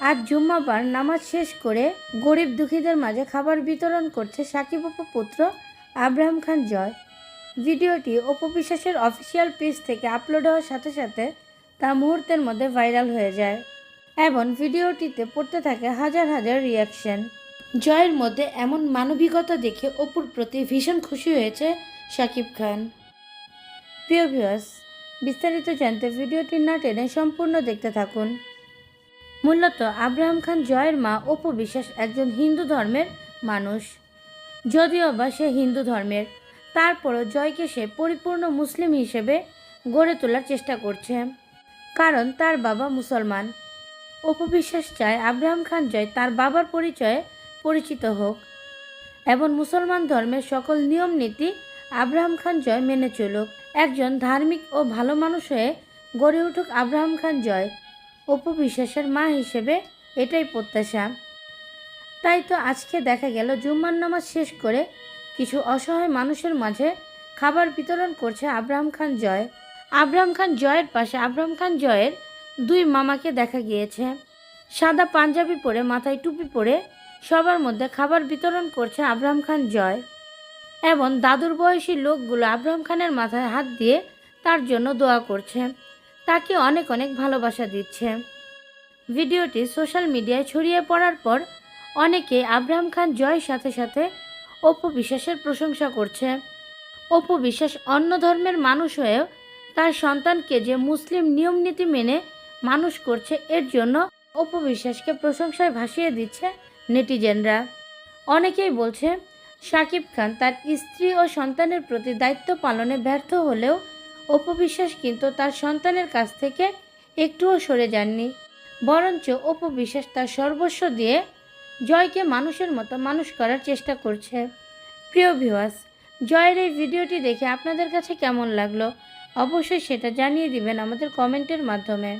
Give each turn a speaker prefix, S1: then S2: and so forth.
S1: আজ জুম্মাবার নামাজ শেষ করে গরিব দুঃখীদের মাঝে খাবার বিতরণ করছে সাকিব অপু পুত্র আব্রাহাম খান জয়। ভিডিওটি অপু বিশ্বাসের অফিসিয়াল পেজ থেকে আপলোড হওয়ার সাথে সাথে তা মুহূর্তের মধ্যে ভাইরাল হয়ে যায় এবং ভিডিওটিতে পড়তে থাকে হাজার হাজার রিয়াকশন জয়ের মধ্যে এমন মানবিকতা দেখে অপুর প্রতি ভীষণ খুশি হয়েছে শাকিব খান। প্রিয় ভিউয়ার্স বিস্তারিত জানতে ভিডিওটি না টেনে সম্পূর্ণ দেখতে থাকুন। মূলত আব্রাহাম খান জয়ের মা অপু বিশ্বাস একজন হিন্দু ধর্মের মানুষ। যদিও বা সে হিন্দু ধর্মের, তারপরও জয়কে সে পরিপূর্ণ মুসলিম হিসেবে গড়ে তোলার চেষ্টা করছে। কারণ তার বাবা মুসলমান। অপু বিশ্বাস চায় আব্রাহাম খান জয় তার বাবার পরিচয়ে পরিচিত হোক। এবং মুসলমান ধর্মের সকল নিয়ম নীতি আব্রাহাম খান জয় মেনে চলুক। একজন ধার্মিক ও ভালো মানুষ হয়ে গড়ে উঠুক আব্রাহাম খান জয়। অপু বিশ্বাসের মা হিসেবে এটাই প্রত্যাশা। তাই তো আজকে দেখা গেল জুম্মার নামাজ শেষ করে কিছু অসহায় মানুষের মাঝে খাবার বিতরণ করছে আব্রাহাম খান জয়। আব্রাহাম খান জয়ের পাশে আব্রাহাম খান জয়ের দুই মামাকে দেখা গিয়েছে। সাদা পাঞ্জাবি পরে, মাথায় টুপি পরে সবার মধ্যে খাবার বিতরণ করছে আব্রাহাম খান জয়। এবং দাদুর বয়সী লোকগুলো আব্রাহাম খানের মাথায় হাত দিয়ে তার জন্য দোয়া করছে। তাকে অনেক অনেক ভালোবাসা দিচ্ছে। ভিডিওটি সোশ্যাল মিডিয়ায় ছড়িয়ে পড়ার পর অনেকে আব্রাহাম খান জয়ের সাথে সাথে অপু বিশ্বাসের প্রশংসা করছে। অপু বিশ্বাস অন্য ধর্মের মানুষ হয়েও তার সন্তানকে যে মুসলিম নিয়মনীতি মেনে মানুষ করছে, এর জন্য অপু বিশ্বাসকে প্রশংসায় ভাসিয়ে দিচ্ছে নেটিজেনরা। অনেকেই বলছে শাকিব খান তার স্ত্রী ও সন্তানের প্রতি দায়িত্ব পালনে ব্যর্থ হলেও অপু বিশ্বাস কিন্তু তার সন্তানের কাছ থেকে একটুও সরে যাননি। বরঞ্চ অপবিশ্বাস তার সর্বস্ব দিয়ে জয়কে মানুষের মতো মানুষ করার চেষ্টা করছে। প্রিয় ভিউয়ার্স জয়ের এই ভিডিওটি দেখে আপনাদের কাছে কেমন লাগল? অবশ্যই সেটা জানিয়ে দিবেন আমাদের কমেন্টের মাধ্যমে।